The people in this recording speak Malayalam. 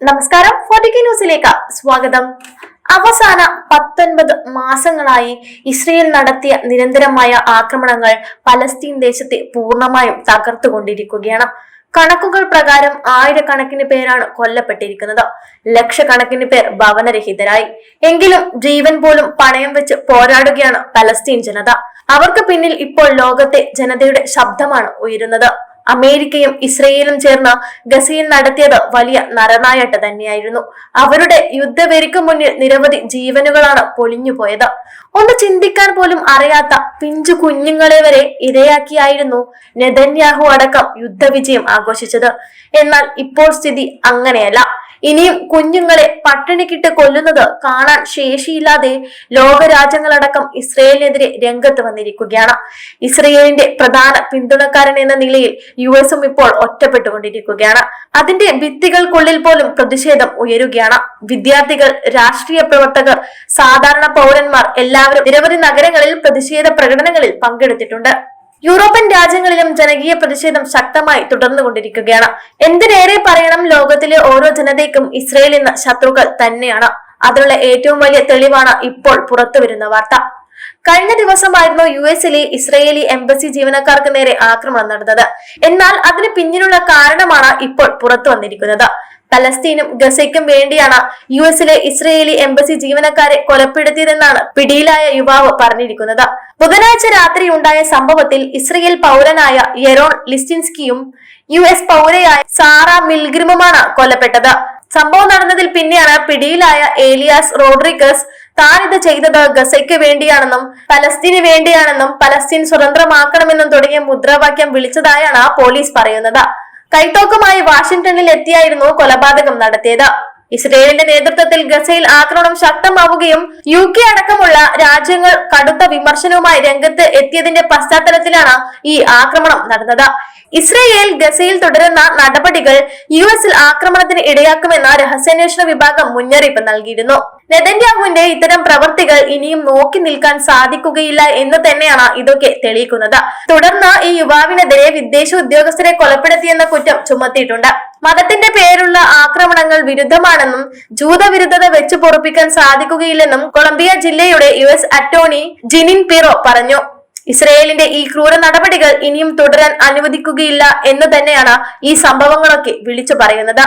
നമസ്കാരം. ഫോർട്ടിക്കി ന്യൂസിലേക്ക് സ്വാഗതം. അവസാന പത്തൊൻപത് മാസങ്ങളായി ഇസ്രയേൽ നടത്തിയ നിരന്തരമായ ആക്രമണങ്ങൾ പലസ്തീൻ ദേശത്തെ പൂർണമായും തകർത്തുകൊണ്ടിരിക്കുകയാണ്. കണക്കുകൾ പ്രകാരം ആയിരക്കണക്കിന് പേരാണ് കൊല്ലപ്പെട്ടിരിക്കുന്നത്. ലക്ഷക്കണക്കിന് പേർ ഭവനരഹിതരായി. എങ്കിലും ജീവൻ പോലും പണയം വെച്ച് പോരാടുകയാണ് പലസ്തീൻ ജനത. അവർക്ക് പിന്നിൽ ഇപ്പോൾ ലോകത്തെ ജനതയുടെ ശബ്ദമാണ് ഉയരുന്നത്. അമേരിക്കയും ഇസ്രയേലും ചേർന്ന് ഗസയിൽ നടത്തിയത് വലിയ നരനായട്ട് തന്നെയായിരുന്നു. അവരുടെ യുദ്ധവെരിക്ക് മുന്നിൽ നിരവധി ജീവനുകളാണ് പൊളിഞ്ഞുപോയത് ഒന്ന് ചിന്തിക്കാൻ പോലും അറിയാത്ത പിഞ്ചു കുഞ്ഞുങ്ങളെ വരെ ഇരയാക്കിയായിരുന്നു നെതന്യാഹു അടക്കം യുദ്ധവിജയം ആഘോഷിച്ചത്. എന്നാൽ ഇപ്പോൾ സ്ഥിതി അങ്ങനെയല്ല. ഇനിയും കുഞ്ഞുങ്ങളെ പട്ടിണിക്കിട്ട് കൊല്ലുന്നത് കാണാൻ ശേഷിയില്ലാതെ ലോകരാജ്യങ്ങളടക്കം ഇസ്രയേലിനെതിരെ രംഗത്ത് വന്നിരിക്കുകയാണ്. ഇസ്രയേലിന്റെ പ്രധാന പിന്തുണക്കാരൻ എന്ന നിലയിൽ യു എസും ഇപ്പോൾ ഒറ്റപ്പെട്ടുകൊണ്ടിരിക്കുകയാണ്. അതിന്റെ ഭിത്തികൾക്കുള്ളിൽ പോലും പ്രതിഷേധം ഉയരുകയാണ്. വിദ്യാർത്ഥികൾ രാഷ്ട്രീയ പ്രവർത്തകർ സാധാരണ പൗരന്മാർ എല്ലാവരും നിരവധി നഗരങ്ങളിൽ പ്രതിഷേധ പ്രകടനങ്ങളിൽ പങ്കെടുത്തിട്ടുണ്ട്. യൂറോപ്യൻ രാജ്യങ്ങളിലും ജനകീയ പ്രതിഷേധം ശക്തമായി തുടർന്നുകൊണ്ടിരിക്കുകയാണ്. എന്തിനേറെ പറയണം ലോകത്തിലെ ഓരോ ജനതയ്ക്കും ഇസ്രയേൽ എന്ന ശത്രുക്കൾ തന്നെയാണ്. അതിനുള്ള ഏറ്റവും വലിയ തെളിവാണ് ഇപ്പോൾ പുറത്തുവരുന്ന വാർത്ത. കഴിഞ്ഞ ദിവസമായിരുന്നു യു എസിലെ ഇസ്രയേലി എംബസി ജീവനക്കാർക്ക് നേരെ ആക്രമണം നടന്നത്. എന്നാൽ അതിന് പിന്നിലുള്ള കാരണമാണ് ഇപ്പോൾ പുറത്തു വന്നിരിക്കുന്നത്. പലസ്തീനും ഗസയ്ക്കും വേണ്ടിയാണ് യു എസിലെ ഇസ്രയേലി എംബസി ജീവനക്കാരെ കൊലപ്പെടുത്തിയതെന്നാണ് പിടിയിലായ യുവാവ് പറഞ്ഞിരിക്കുന്നത്. ബുധനാഴ്ച രാത്രി ഉണ്ടായ സംഭവത്തിൽ ഇസ്രയേൽ പൗരനായ യെറോൺ ലിസ്റ്റിൻസ്കിയും യു എസ് പൗരയായ സാറ മിൽഗ്രിമുമാണ് കൊല്ലപ്പെട്ടത്. സംഭവം നടന്നതിൽ പിന്നെയാണ് പിടിയിലായ ഏലിയാസ് റോഡ്രിഗസ് താൻ ഇത് ചെയ്തത് ഗസയ്ക്ക് വേണ്ടിയാണെന്നും പലസ്തീന് വേണ്ടിയാണെന്നും പലസ്തീൻ സ്വതന്ത്രമാക്കണമെന്നും തുടങ്ങിയ മുദ്രാവാക്യം വിളിച്ചതായാണ് പോലീസ് പറയുന്നത്. കൈത്തോക്കുമായി വാഷിംഗ്ടണിൽ എത്തിയായിരുന്നു കൊലപാതകം നടത്തിയത്. ഇസ്രയേലിന്റെ നേതൃത്വത്തിൽ ഗസയിൽ ആക്രമണം ശക്തമാവുകയും യു കെ അടക്കമുള്ള രാജ്യങ്ങൾ കടുത്ത വിമർശനവുമായി രംഗത്ത് എത്തിയതിന്റെ പശ്ചാത്തലത്തിലാണ് ഈ ആക്രമണം നടന്നത്. ഇസ്രയേൽ ഗസയിൽ തുടരുന്ന നടപടികൾ യു എസിൽ ആക്രമണത്തിന് ഇടയാക്കുമെന്ന രഹസ്യാന്വേഷണ വിഭാഗം മുന്നറിയിപ്പ് നൽകിയിരുന്നു. നെതന്യാഹുവിന്റെ ഇത്തരം പ്രവൃത്തികൾ ഇനിയും നോക്കി നിൽക്കാൻ സാധിക്കുകയില്ല എന്ന് തന്നെയാണ് ഇതൊക്കെ തെളിയിക്കുന്നത്. തുടർന്ന് ഈ യുവാവിനെതിരെ വിദേശ ഉദ്യോഗസ്ഥരെ കൊലപ്പെടുത്തിയെന്ന കുറ്റം ചുമത്തിയിട്ടുണ്ട്. മതത്തിന്റെ പേരുള്ള ആക്രമണങ്ങൾ വിരുദ്ധമാണെന്നും ജൂതവിരുദ്ധത വെച്ചു പൊറപ്പിക്കാൻ സാധിക്കുകയില്ലെന്നും കൊളംബിയ ജില്ലയുടെ U S attorney Jeanine Pirro പറഞ്ഞു. ഇസ്രയേലിന്റെ ഈ ക്രൂര നടപടികൾ ഇനിയും തുടരാൻ അനുവദിക്കുകയില്ല എന്ന് തന്നെയാണ് ഈ സംഭവങ്ങളൊക്കെ വിളിച്ചു പറയുന്നത്.